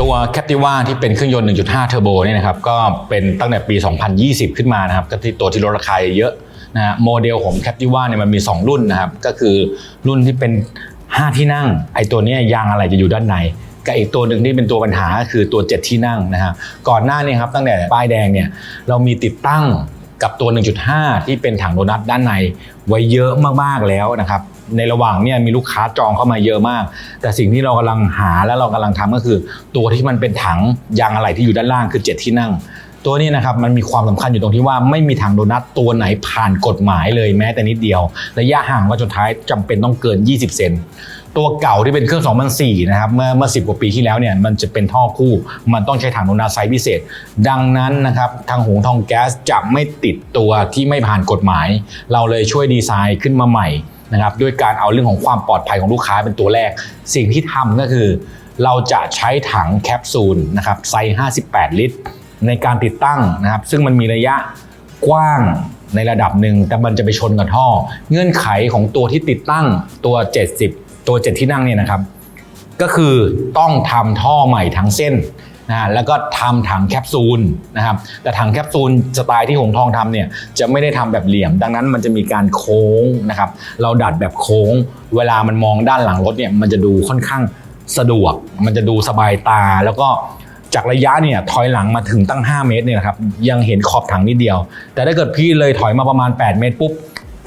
ตัว Captiva ที่เป็นเครื่องยนต์ 1.5 เทอร์โบเนี่ยนะครับก็เป็นตั้งแต่ปี 2020 ขึ้นมานะครับก็ที่ตัวที่ลดราคาเยอะนะฮะโมเดลของ Captiva เนี่ยมันมี 2 รุ่นนะครับก็คือรุ่นที่เป็น 5 ที่นั่ง ไอตัวนี้ยางอะไรจะอยู่ด้านในกับอีกตัวหนึ่งที่เป็นตัวปัญหาก็คือตัว 7 ที่นั่งนะฮะก่อนหน้านี้ครับตั้งแต่ป้ายแดงเนี่ยเรามีติดตั้งกับตัว 1.5 ที่เป็นถังโดนัทด้านในไว้เยอะมากๆแล้วนะครับ ในระหว่างเนี่ยมีลูกค้าจองเข้ามาเยอะมาก แต่สิ่งที่เรากำลังหาและเรากำลังทำก็คือ ตัวที่มันเป็นถังยางอะไหล่ที่อยู่ด้านล่างคือ 7 ที่นั่ง ตัวนี้นะครับมันมีความสำคัญอยู่ตรงที่ว่าไม่มีถังโดนัทตัวไหนผ่านกฎหมายเลยแม้แต่นิดเดียว ระยะห่างว่าจนท้ายจำเป็นต้องเกิน 20 เซน ตัวเก่าที่เป็นเครื่อง2004นะครับเมื่อเมื่อ10 กว่าปีที่แล้วเนี่ยมันจะเป็นท่อคู่ มันต้องใช้ถังโดนัทไซส์พิเศษ ดังนั้นนะครับทางหงทองแก๊สจะไม่ติดตัวที่ไม่ผ่านกฎหมาย เราเลยช่วยดีไซน์ขึ้นมาใหม่ นะครับด้วยการเอาเรื่องของความปลอดภัยของลูกค้าเป็นตัวแรก สิ่งที่ทำก็คือ เราจะใช้ถังแคปซูลนะครับไซส์ 58 ลิตร ในการติดตั้งนะครับ ซึ่งมันมีระยะกว้างในระดับหนึ่งแต่มันจะไปชนกับท่อ เงื่อนไขของตัวที่ติดตั้งตัว 70 ตัว 7 ที่นั่งเนี่ยนะครับ ก็คือต้องทำท่อใหม่ทั้งเส้น นะแล้วก็ทำถังแคปซูลนะครับแต่ถังแคปซูลสไตล์ที่หงทองทำเนี่ยจะไม่ได้ทำแบบเหลี่ยม ดังนั้นมันจะมีการโค้งนะครับ เราดัดแบบโค้ง เวลามันมองด้านหลังรถเนี่ยมันจะดูค่อนข้างสะดวก มันจะดูสบายตาแล้วก็จากระยะเนี่ยถอยหลังมาถึงตั้ง 5 เมตรเนี่ยนะครับยังเห็นขอบถังนิดเดียว แต่ถ้าเกิดพี่เลยถอยมาประมาณ 8 เมตรปุ๊บ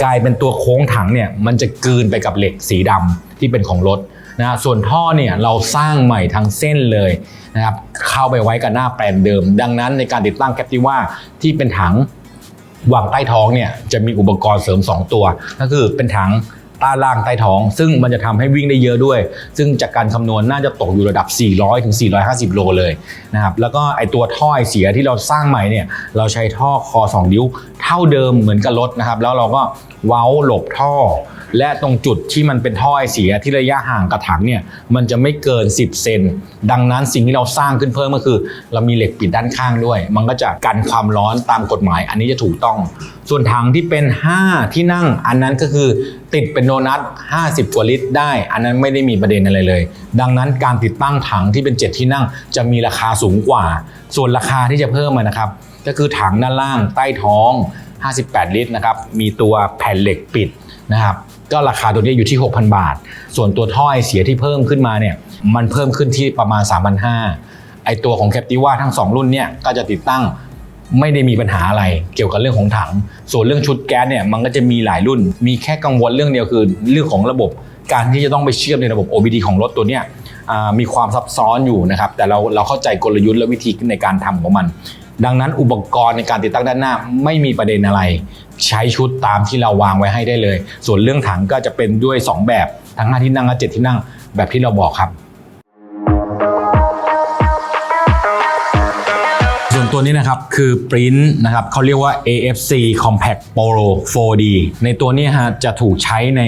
กลายเป็นตัวโค้งถังเนี่ยมันจะกลืนไปกับเหล็กสีดำที่เป็นของรถ นะส่วนท่อเนี่ยเราสร้างใหม่ทั้งเส้นเลยนะครับเข้าไปไว้กับหน้าแปลนเดิม ดังนั้นในการติดตั้งแคปติว่าที่เป็นถังวางใต้ท้องเนี่ยจะมีอุปกรณ์เสริม 2 ตัว ก็คือเป็นถังต้ล่างใต้ท้อง ซึ่งมันจะทำให้วิ่งได้เยอะด้วย ซึ่งจากการคำนวณน่าจะตกอยู่ระดับ 400 ถึง 450 โลเลยนะครับแล้วก็ไอตัวท่อไอเสียที่เราสร้างใหม่เนี่ยเราใช้ท่อคอ 2 นิ้วเท่าเดิมเหมือนกับรถนะครับ แล้วเราก็เว้าหลบท่อ และตรงจุดที่มันเป็นท่อไอเสียที่ระยะห่างกับถังเนี่ยมันจะไม่เกิน 10 เซนดังนั้นสิ่งที่เราสร้างขึ้นเพิ่มก็คือ เรามีเหล็กปิดด้านข้างด้วย มันก็จะกันความร้อนตามกฎหมาย อันนี้จะถูกต้อง ส่วนถังที่เป็น 5 ที่นั่ง อันนั้นก็คือติดเป็นโดนัท50 กว่าลิตรได้ อันนั้นไม่ได้มีประเด็นอะไรเลย ดังนั้นการติดตั้งถังที่เป็น 7 ที่นั่ง จะมีราคาสูงกว่า ส่วนราคาที่จะเพิ่มมานะครับก็คือถังด้านล่างใต้ท้อง 58 ลิตรนะครับมีตัวแผ่นเหล็กปิดนะครับ ก็ราคาตัวนี้อยู่ที่ 6,000 บาท ส่วนตัวท่อไอเสียที่เพิ่มขึ้นมาเนี่ยมันเพิ่มขึ้นที่ประมาณ 3,500ไอตัวของแคปติว่าทั้ง 2 รุ่นเนี่ยก็จะติดตั้งไม่ได้มีปัญหาอะไรเกี่ยวกับเรื่องของถัง ส่วนเรื่องชุดแก๊สเนี่ยมันก็จะมีหลายรุ่น มีแค่กังวลเรื่องเดียวคือเรื่องของระบบการที่จะต้องไปเชื่อมในระบบ OBD ของรถตัวเนี้ยมีความซับซ้อนอยู่นะครับแต่เราเราเข้าใจกลยุทธ์และวิธีในการทำของมัน ดังนั้นอุปกรณ์ในการติดตั้งด้านหน้าไม่มีประเด็นอะไร ใช้ชุดตามที่เราวางไว้ให้ได้เลย ส่วนเรื่องถังก็จะเป็นด้วย 2 แบบทั้ง5ที่นั่งและ7ที่นั่งแบบที่เราบอกครับ ส่วนตัวนี้นะครับคือปริ้นนะครับเขาเรียกว่า AFC Compact Pro 4D ในตัวนี้ฮะจะถูกใช้ใน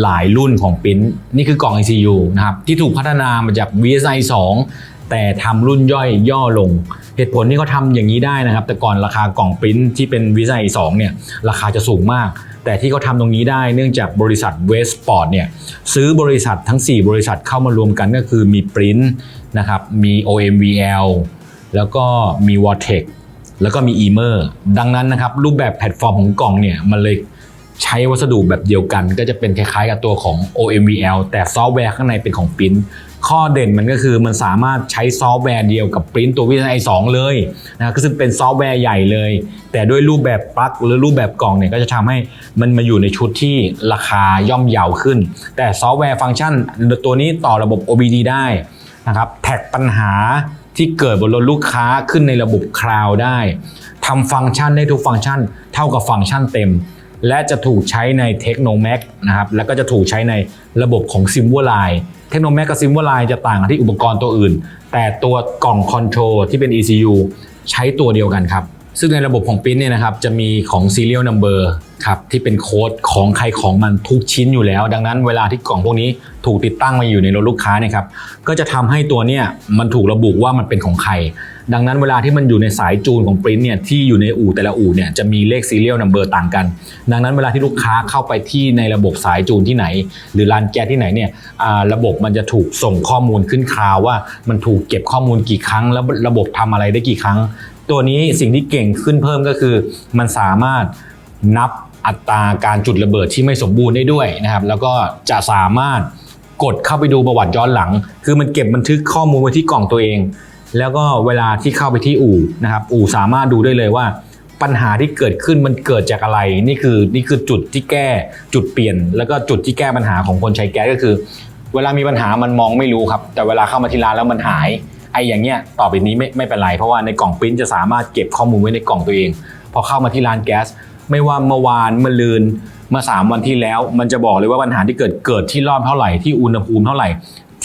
หลายรุ่นของปริ้นนี่คือกล่อง ECU นะครับที่ถูกพัฒนามาจาก VSI 2 แต่ทำรุ่นย่อยย่อลง เหตุผลที่เขาทำอย่างนี้ได้นะครับ แต่ก่อนราคากล่องปริ้นที่เป็น VSI 2เนี่ยราคาจะสูงมาก แต่ที่เขาทำตรงนี้ได้เนื่องจากบริษัท Westport เนี่ยซื้อบริษัททั้ง 4 บริษัทเข้ามารวมกันก็คือมีปริ้นนะครับมี OMVL แล้วก็มี w a r t e c แล้วก็มี e m e r ดังนั้นนะครับรูปแบบแพลตฟอร์มของกล่องเนี่ยมันเลย ใช้วัสดุแบบเดียวกัน ก็จะเป็นคล้ายๆกับตัวของ OMVL แต่ซอฟต์แวร์ข้างในเป็นของปริ้นข้อเด่นมันก็คือมันสามารถใช้ซอฟต์แวร์เดียวกับปริ้นตัววิทยาสองเลยนะก็ซึ่งเป็นซอฟต์แวร์ใหญ่เลย แต่ด้วยรูปแบบปลั๊กหรือรูปแบบกล่องเนี่ยก็จะทำให้มันมาอยู่ในชุดที่ราคาย่อมเยาวขึ้น แต่ซอฟต์แวร์ฟังก์ชัน ตัวนี้ต่อระบบ OBD ได้นะครับแท็กปัญหาที่เกิดบนรถลูกค้าขึ้นในระบบคลาวด์ได้ทำฟังก์ชันได้ทุกฟังก์ชัน เท่ากับฟังก์ชันเต็ม และจะถูกใช้ในเทคโนแม็กนะครับแล้วก็จะถูกใช้ในระบบของ s i m w a l i n e t e c h n o m a x กับ s i m w a l i n e จะต่างกันที่อุปกรณ์ตัวอื่น แต่ตัวกล่องคอนโทรลที่เป็น ECU ใช้ตัวเดียวกันครับ ซึ่งในระบบของปริ้นเนี่ยนะครับจะมีของ serial number ครับที่เป็นโค้ดของใครของมันทุกชิ้นอยู่แล้ว ดังนั้นเวลาที่กล่องพวกนี้ถูกติดตั้งมาอยู่ในรถลูกค้าเนี่ยครับก็จะทำให้ตัวเนี่ยมันถูกระบุว่ามันเป็นของใคร ดังนั้นเวลาที่มันอยู่ในสายจูนของปริ้นเนี่ยที่อยู่ในอู่แต่ละอู่เนี่ยจะมีเลข serial number ต่างกัน ดังนั้นเวลาที่ลูกค้าเข้าไปที่ในระบบสายจูนที่ไหน หรือร้านแก๊สที่ไหนเนี่ยระบบมันจะถูกส่งข้อมูลขึ้นคลาวว่ามันถูกเก็บข้อมูลกี่ครั้ง แล้วระบบทำอะไรได้กี่ครั้ง ตัวนี้สิ่งที่เก่งขึ้นเพิ่มก็คือ มันสามารถนับอัตราการจุดระเบิดที่ไม่สมบูรณ์ได้ด้วยนะครับ แล้วก็จะสามารถกดเข้าไปดูประวัติย้อนหลัง คือมันเก็บบันทึกข้อมูลไว้ที่กล่องตัวเอง แล้วก็เวลาที่เข้าไปที่อู่นะครับ อู่สามารถดูได้เลยว่า ปัญหาที่เกิดขึ้นมันเกิดจากอะไร นี่คือนี่คือจุดที่แก้จุดเปลี่ยน แล้วก็จุดที่แก้ปัญหาของคนใช้แก๊สก็คือ เวลามีปัญหามันมองไม่รู้ครับ แต่เวลาเข้ามาที่ร้านแล้วมันหาย อ้อย่างเงี้ยต่อไปนี้ไม่ไม่เป็นไรเพราะว่าในกล่องปริ้นจะสามารถเก็บข้อมูลไว้ในกล่องตัวเอง พอเข้ามาที่ร้านแก๊ส ไม่ว่าเมื่อวานเมื่อลืนเมื่อสามวันที่แล้ว มันจะบอกเลยว่าปัญหาที่เกิดเกิดที่รอบเท่าไหร่ที่อุณหภูมิเท่าไหร่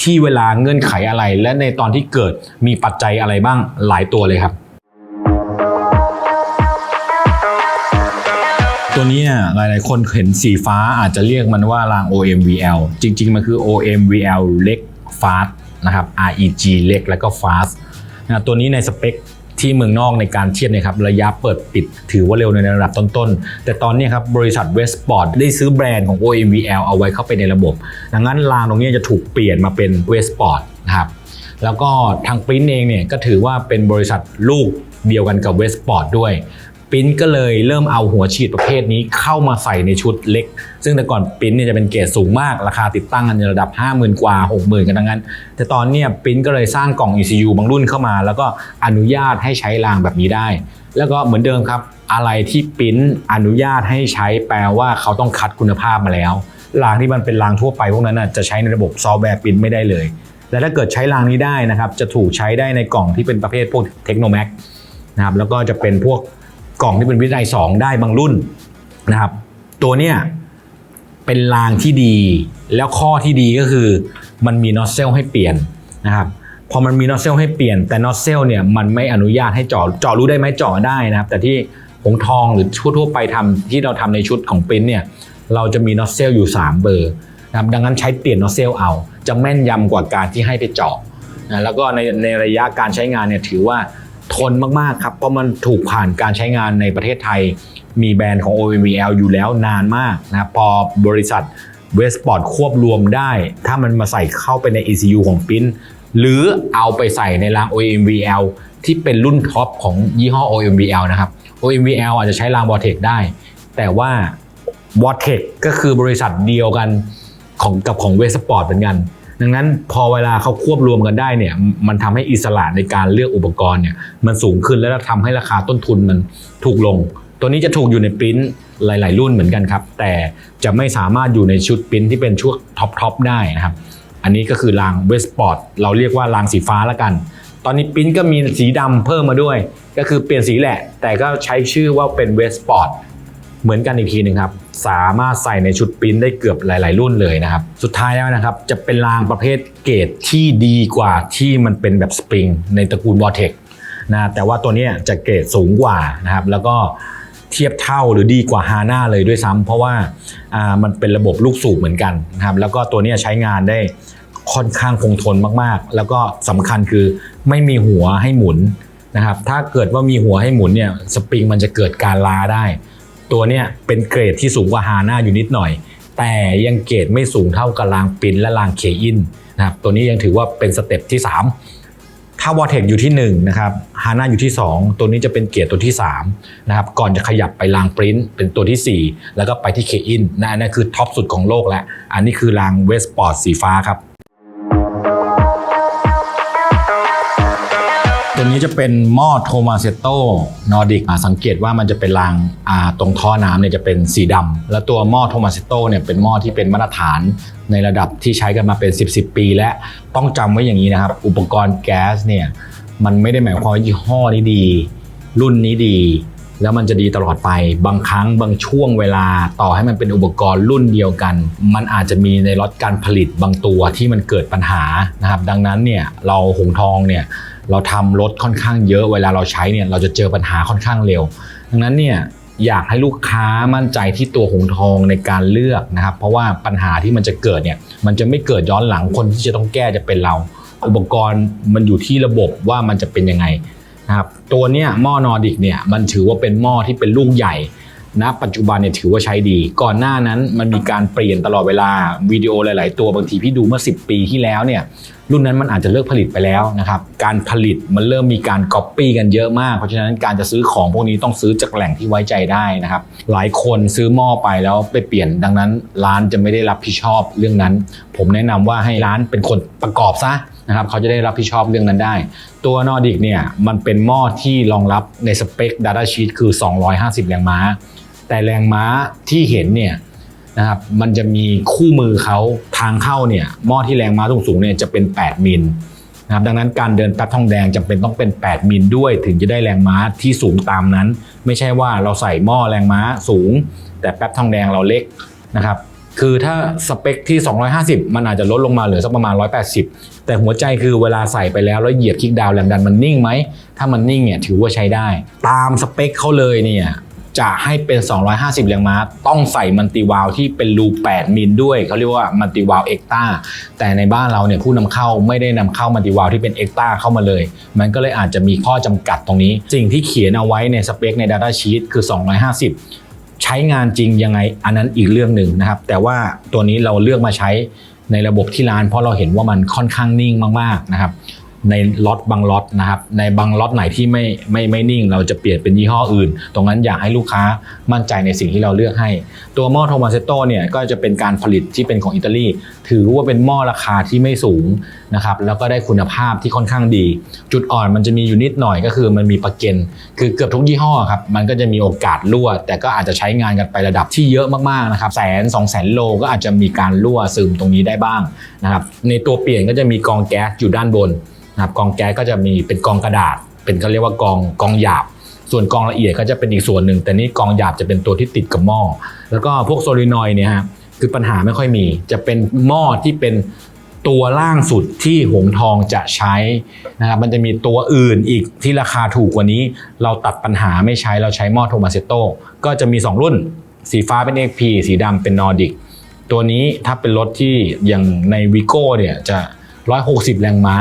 ที่เวลาเงื่อนไขอะไร และในตอนที่เกิดมีปัจจัยอะไรบ้างหลายตัวเลยครับตัวนี้เนี่ยหลาย ๆ คนเห็นสีฟ้าอาจจะเรียกมันว่าราง OMVL จริง ๆ มันคือ OMVL เล็ก fast นะครับ REG เล็กแล้วก็ fast นะตัวนี้ในสเปคที่เมืองนอกในการเทียบนยครับระยะเปิดปิดถือว่าเร็วในระดับต้นๆ แต่ตอนนี้ครับบริษัท Westport ได้ซื้อแบรนด์ของ OMVL เอาไว้เข้าไปในระบบ ดังนั้นรางตรงนี้จะถูกเปลี่ยนมาเป็น Westport นะครับแล้วก็ทางปริ้นเองเนี่ยก็ถือว่าเป็นบริษัทลูกเดียวกันกับ Westport ด้วย ปิ้นก็เลยเริ่มเอาหัวฉีดประเภทนี้เข้ามาใส่ในชุดเล็ก ซึ่งแต่ก่อนปิ้นเนี่ยจะเป็นเกรดสูงมาก ราคาติดตั้งกันในระดับ 50,000 กว่า 60,000 กันทั้งนั้น แต่ตอนเนี้ยปิ้นก็เลยสร้างกล่อง ECU บางรุ่นเข้ามา แล้วก็อนุญาตให้ใช้รางแบบนี้ได้ แล้วก็เหมือนเดิมครับ อะไรที่ปิ้นอนุญาตให้ใช้แปลว่าเขาต้องคัดคุณภาพมาแล้วรางที่มันเป็นรางทั่วไปพวกนั้นน่ะจะใช้ในระบบซอฟต์แวร์ปิ้นไม่ได้เลยและถ้าเกิดใช้รางนี้ได้นะครับ จะถูกใช้ได้ในกล่องที่เป็นประเภทพวกเทคโนแม็กนะครับแล้วก็จะเป็นพวก กล่องที่เป็นวิทยสองได้บางรุ่นนะครับ ตัวเนี้ยเป็นรางที่ดี แล้วข้อที่ดีก็คือมันมีนอสเซลให้เปลี่ยนนะครับพอมันมีนอสเซลให้เปลี่ยนแต่นอสเซลเนี่ยมันไม่อนุญาตให้เจาะเจาะรู้ได้ไหมเจาะได้นะครับ แต่ที่หงทองหรือทั่วๆไปทำที่เราทำในชุดของปริ้นเนี่ยเราจะมีนอสเซลอยู่ 3 เบอร์นะครับดังนั้นใช้เปลี่ยนนอสเซลเอา จะแม่นยำกว่าการที่ให้ไปเจาะนะแล้วก็ในในระยะการใช้งานเนี่ยถือว่า ทนมากๆครับ เพราะมันถูกผ่านการใช้งานในประเทศไทย มีแบรนด์ของ OMVL อยู่แล้วนานมากนะครับพอบริษัทเวสปอร์ตควบรวมได้ ถ้ามันมาใส่เข้าไปใน ECU ของปิ้นหรือเอาไปใส่ในราง OMVL ที่เป็นรุ่นท็อปของยี่ห้อ OMVL นะครับ OMVL อาจจะใช้ราง Vortex ได้ แต่ว่า Vortex ก็คือบริษัทเดียวกันของกับของเวสปอร์ตเหมือนกัน ดังนั้นพอเวลาเขาควบรวมกันได้เนี่ย มันทำให้อิสระในการเลือกอุปกรณ์เนี่ยมันสูงขึ้นแล้วทำให้ราคาต้นทุนมันถูกลง ตัวนี้จะถูกอยู่ในปริ้นหลาย ๆ รุ่นเหมือนกันครับ แต่จะไม่สามารถอยู่ในชุดปริ้นที่เป็นช่วงท็อปทอปได้นะครับ อันนี้ก็คือรางเวสปอร์ตเราเรียกว่ารางสีฟ้าละกัน ตอนนี้ปริ้นก็มีสีดำเพิ่มมาด้วย ก็คือเปลี่ยนสีแหละ แต่ก็ใช้ชื่อว่าเป็นเวสปอร์ต เหมือนกันอีกทีหนึ่งครับ สามารถใส่ในชุดปริ้นได้เกือบหลาย ๆ รุ่นเลยนะครับ สุดท้ายแล้วนะครับ จะเป็นรางประเภทเกรดที่ดีกว่าที่มันเป็นแบบสปริงในตระกูล Vortex นะแต่ว่าตัวนี้จะเกรดสูงกว่านะครับ แล้วก็เทียบเท่าหรือดีกว่าฮาน่าเลยด้วยซ้ำเพราะว่ามันเป็นระบบลูกสูบเหมือนกันนะครับ แล้วก็ตัวนี้ใช้งานได้ค่อนข้างคงทนมากๆ แล้วก็สำคัญคือไม่มีหัวให้หมุนนะครับ ถ้าเกิดว่ามีหัวให้หมุนเนี่ยสปริงมันจะเกิดการล้าได้ ตัวเนี้ยเป็นเกรดที่สูงกว่าฮาน่าอยู่นิดหน่อย แต่ยังเกรดไม่สูงเท่ากับรางปินและรางเคอินนะครับตัวนี้ยังถือว่าเป็นสเต็ปที่ 3 ถ้าวอเทคอยู่ที่1นะครับฮาน่าอยู่ที่ 2 ตัวนี้จะเป็นเกียร์ตัวที่3นะครับก่อนจะขยับไปรางปริ้นเป็นตัวทีสี่4 แล้วก็ไปที่เคอินนะนั่นคือท็อปสุดของโลกแล้วอันนี้คือรางเวสปอร์ตสีฟ้าครับ ตัวนี้จะเป็นหม้อโทมาเซโตนอร์ดิกสังเกตว่ามันจะเป็นรางาตรงท่อน้ำเนี่ยจะเป็นสีดำแล้วตัวหม้อโทมาเซโตเนี่ยเป็นหม้อที่เป็นมาตรฐานในระดับที่ใช้กันมาเป็น 10 10ปีและต้องจำไว้อย่างนี้นะครับ อุปกรณ์แก๊สเนี่ยมันไม่ได้หมายความว่ายี่ห้อนี้ดี รุ่นนี้ดี แล้วมันจะดีตลอดไปบางครั้งบางช่วงเวลาต่อให้มันเป็นอุปกรณ์รุ่นเดียวกัน มันอาจจะมีในล็อตการผลิตบางตัวที่มันเกิดปัญหานะครับ ดังนั้นเนี่ยเราหงทองเนี่ย เราทำรถค่อนข้างเยอะเวลาเราใช้เนี่ยเราจะเจอปัญหาค่อนข้างเร็ว ดังนั้นเนี่ยอยากให้ลูกค้ามั่นใจที่ตัวหงทองในการเลือกนะครับ เพราะว่าปัญหาที่มันจะเกิดเนี่ยมันจะไม่เกิดย้อนหลังคนที่จะต้องแก้จะเป็นเรา อุปกรณ์มันอยู่ที่ระบบว่ามันจะเป็นยังไงนะครับตัวเนี้ยหม้อนอร์ดิกเนี่ยมันถือว่าเป็นหม้อที่เป็นลูกใหญ่ ณปัจจุบันเนี่ยถือว่าใช้ดี ก่อนหน้านั้นมันมีการเปลี่ยนตลอดเวลาวิดีโอหลาย ๆ ตัวบางทีพี่ดูเมื่อ 10 ปีที่แล้วเนี่ยรุ่นนั้นมันอาจจะเลิกผลิตไปแล้วนะครับการผลิตมันเริ่มมีการก๊อปปี้กันเยอะมากเพราะฉะนั้นการจะซื้อของพวกนี้ต้องซื้อจากแหล่งที่ไว้ใจได้นะครับหลายคนซื้อหม้อไปแล้วไปเปลี่ยนดังนั้น ร้านจะไม่ได้รับผิดชอบเรื่องนั้น ผมแนะนำว่าให้ร้านเป็นคนประกอบซะนะครับเขาจะได้รับผิดชอบเรื่องนั้นได้ ตัวนอร์ดิกเนี่ยมันเป็นหม้อที่รองรับในสเปค Data Sheet คือ 250 แรงม้า แต่แรงม้าที่เห็นเนี่ยนะครับมันจะมีคู่มือเขาทางเข้าเนี่ยหม้อที่แรงม้าสูงๆเนี่ยจะเป็น 8 มิลนะครับดังนั้นการเดินแป๊บทองแดงจำเป็นต้องเป็น 8 มิลด้วย ถึงจะได้แรงม้าที่สูงตามนั้น ไม่ใช่ว่าเราใส่หม้อแรงม้าสูง แต่แป๊บทองแดงเราเล็กนะครับคือถ้าสเปคที่ 250 มันอาจจะลดลงมาเหลือสักประมาณ 180 แต่หัวใจคือเวลาใส่ไปแล้วแล้วเหยียบคลิกดาวแรงดันมันนิ่งไหม ถ้ามันนิ่งเนี่ยถือว่าใช้ได้ ตามสเปคเขาเลยเนี่ย จะให้เป็น 250 แรงม้า ต้องใส่มันติวาลที่เป็นรู 8 มิลด้วย เขาเรียกว่ามันติวาลเอ็กตาแต่ในบ้านเราเนี่ยผู้นำเข้าไม่ได้นำเข้ามันติวาลที่เป็นเอ็กตาเข้ามาเลย มันก็เลยอาจจะมีข้อจำกัดตรงนี้ สิ่งที่เขียนเอาไว้ในสเปคใน Data Sheet คือ 250 ใช้งานจริงยังไงอันนั้นอีกเรื่องหนึ่งนะครับ แต่ว่าตัวนี้เราเลือกมาใช้ในระบบที่ร้าน เพราะเราเห็นว่ามันค่อนข้างนิ่งมากๆนะครับ ในล็อตบางล็อตนะครับในบางล็อตไหนที่ไม่ไม่ไม่นิ่ง เราจะเปลี่ยนเป็นยี่ห้ออื่น ตรงนั้นอยากให้ลูกค้ามั่นใจในสิ่งที่เราเลือกให้ ตัวหม้อโทมาเซโตเนี่ยก็จะเป็นการผลิตที่เป็นของอิตาลีถือว่าเป็นหม้อราคาที่ไม่สูงนะครับแล้วก็ได้คุณภาพที่ค่อนข้างดี จุดอ่อนมันจะมีอยู่นิดหน่อยก็คือมันมีประเก็นคือเกือบทุกยี่ห้อครับมันก็จะมีโอกาสรั่ว แต่ก็อาจจะใช้งานกันไประดับที่เยอะมากๆนะครับแสนสองแสนโลก็อาจจะมีการรั่วซึมตรงนี้ได้บ้างนะครับในตัวเปลี่ยนก็จะมีกองแก๊สอยู่ด้านบน นะครับกองแก๊สก็จะมีเป็นกองกระดาษ เป็นก็เรียกว่ากองกองหยาบ ส่วนกองละเอียดก็จะเป็นอีกส่วนหนึ่ง แต่นี่กองหยาบจะเป็นตัวที่ติดกับหม้อแล้วก็พวกโซลินอยเนี่ยฮะคือปัญหาไม่ค่อยมี จะเป็นหม้อที่เป็นตัวล่างสุดที่หงทองจะใช้นะครับมันจะมีตัวอื่นอีกที่ราคาถูกกว่านี้ เราตัดปัญหาไม่ใช้เราใช้หม้อโทมาเซโตก็จะมี 2 รุ่น สีฟ้าเป็น XP สีดำเป็นนอร์ดิกตัวนี้ถ้าเป็นรถที่อย่างในวิโก้เนี่ยจะ 160 แรงม้า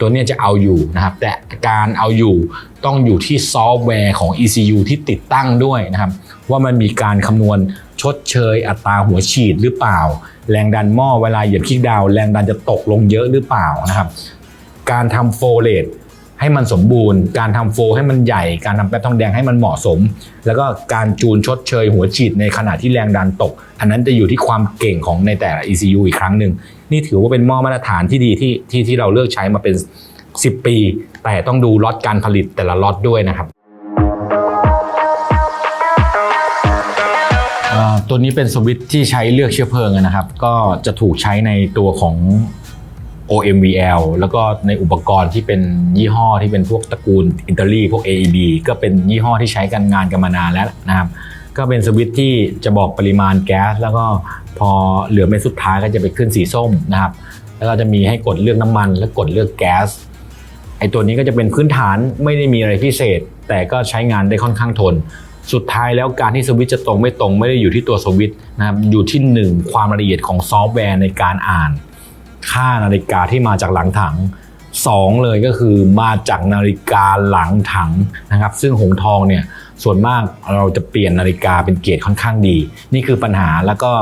ตัวนี้จะเอาอยู่นะครับ แต่การเอาอยู่ต้องอยู่ที่ซอฟต์แวร์ของ ECU ที่ติดตั้งด้วยนะครับ ว่ามันมีการคำนวณชดเชยอัตราหัวฉีดหรือเปล่า แรงดันหม้อเวลาเหยียบคลิกดาว แรงดันจะตกลงเยอะหรือเปล่านะครับ การทำโฟเลต ให้มันสมบูรณ์ การทำโฟให้มันใหญ่ การทำแป๊บทองแดงให้มันเหมาะสม แล้วก็การจูนชดเชยหัวฉีดในขณะที่แรงดันตก อันนั้นจะอยู่ที่ความเก่งของในแต่ละ ECU อีกครั้งหนึ่ง นี่ถือว่าเป็นหม้อมาตรฐานที่ดีที่ที่ที่เราเลือกใช้มาเป็น 10 ปี แต่ต้องดูล็อตการผลิตแต่ละล็อตด้วยนะครับตัวนี้เป็นสวิตช์ที่ใช้เลือกเชื้อเพลิงนะครับ ก็จะถูกใช้ในตัวของ OMVL แล้วก็ในอุปกรณ์ที่เป็นยี่ห้อที่เป็นพวกตระกูลอิตาลีพวก AEB ก็เป็นยี่ห้อที่ใช้กันงานกันมานานแล้วนะครับ ก็เป็นสวิตที่จะบอกปริมาณแก๊ส แล้วก็พอเหลือเม็ดสุดท้ายก็จะไปขึ้นสีส้มนะครับ แล้วก็จะมีให้กดเลือกน้ำมัน และกดเลือกแก๊สไอตัวนี้ก็จะเป็นพื้นฐานไม่ได้มีอะไรพิเศษ แต่ก็ใช้งานได้ค่อนข้างทน สุดท้ายแล้วการที่สวิตจะตรงไม่ตรงไม่ได้อยู่ที่ตัวสวิตนะครับอยู่ที่หนึ่งความละเอียดของซอฟต์แวร์ในการอ่าน ค่านาฬิกาที่มาจากหลังถังสองเลยก็คือมาจากนาฬิกาหลังถังนะครับ ซึ่งหงทองเนี่ยส่วนมากเราจะเปลี่ยนนาฬิกาเป็นเกรดค่อนข้างดี นี่คือปัญหาแล้วก็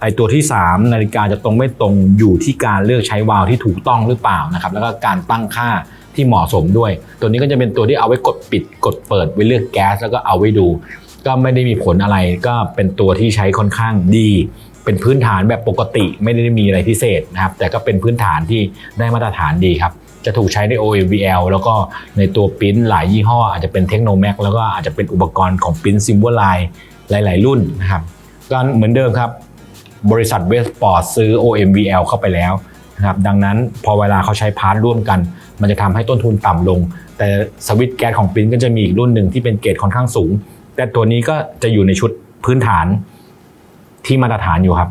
ไอตัวที่ 3 นาฬิกาจะตรงไม่ตรงอยู่ที่การเลือกใช้วาล์วที่ถูกต้องหรือเปล่านะครับ แล้วก็การตั้งค่าที่เหมาะสมด้วย ตัวนี้ก็จะเป็นตัวที่เอาไว้กดปิดกดเปิดไว้เลือกแก๊สแล้วก็เอาไว้ดู ก็ไม่ได้มีผลอะไรก็เป็นตัวที่ใช้ค่อนข้างดี เป็นพื้นฐานแบบปกติไม่ได้มีอะไรพิเศษนะครับ แต่ก็เป็นพื้นฐานที่ได้มาตรฐานดีครับ จะถูกใช้ใน OMVL แล้วก็ในตัวปิ้นหลายยี่ห้อ อาจจะเป็นเทคโนแม็กแล้วก็อาจจะเป็นอุปกรณ์ของปิ้นซิม b บ l ไลหลาย ๆ รุ่นนะครับก็เหมือนเดิมครับ บริษัทเวสปอร์ตซื้อ OMVL เข้าไปแล้วนะครับดังนั้นพอเวลาเขาใช้พาร์ทร่วมกัน มันจะทำให้ต้นทุนต่ำลง แต่สวิตช์แก๊สของปิ้นก็จะมีอีกรุ่นหนึ่งที่เป็นเกรดค่อนข้างสูง แต่ตัวนี้ก็จะอยู่ในชุดพื้นฐาน ที่มาตรฐานอยู่ครับ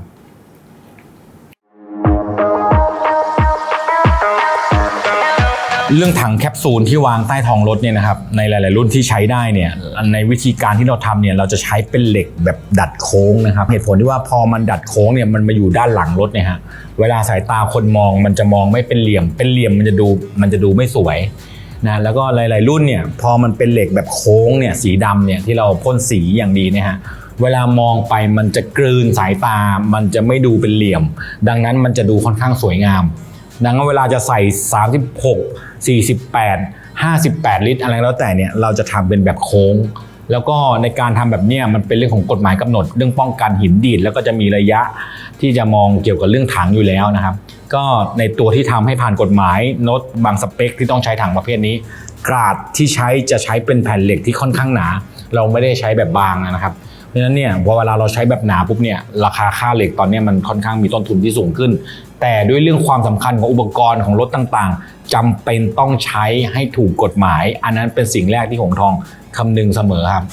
เรื่องถังแคปซูลที่วางใต้ท้องรถเนี่ยนะครับในหลาย ๆ รุ่นที่ใช้ได้เนี่ยในวิธีการที่เราทำเนี่ยเราจะใช้เป็นเหล็กแบบดัดโค้งนะครับเหตุผลที่ว่าพอมันดัดโค้งเนี่ยมันมาอยู่ด้านหลังรถเนี่ยฮะเวลาสายตาคนมองมันจะมองไม่เป็นเหลี่ยม เป็นเหลี่ยมมันจะดูมันจะดูไม่สวยนะแล้วก็หลาย ๆ รุ่นเนี่ยพอมันเป็นเหล็กแบบโค้งเนี่ยสีดำเนี่ยที่เราพ่นสีอย่างดีเนี่ยฮะ เวลามองไปมันจะกลืนสายตา มันจะไม่ดูเป็นเหลี่ยม ดังนั้นมันจะดูค่อนข้างสวยงาม ดังนั้นเวลาจะใส่ 36 48 58 ลิตรอะไรแล้วแต่เนี่ยเราจะทำเป็นแบบโค้ง แล้วก็ในการทำแบบเนี้ยมันเป็นเรื่องของกฎหมายกำหนด เรื่องป้องกันหินดีดแล้วก็จะมีระยะที่จะมองเกี่ยวกับเรื่องถังอยู่แล้วนะครับ ก็ในตัวที่ทำให้ผ่านกฎหมายโน้ตบางสเปคที่ต้องใช้ถังประเภทนี้กราดที่ใช้จะใช้เป็นแผ่นเหล็กที่ค่อนข้างหนา เราไม่ได้ใช้แบบบางนะครับ ราะฉะนั้นเนี่ยพอเวลาเราใช้แบบหนาปุ๊บเนี่ยราคาค่าเหล็กตอนนี้มันค่อนข้างมีต้นทุนที่สูงขึ้น แต่ด้วยเรื่องความสำคัญของอุปกรณ์ของรถต่างๆจำเป็นต้องใช้ให้ถูกกฎหมาย อันนั้นเป็นสิ่งแรกที่หงทองคำนึงเสมอครับ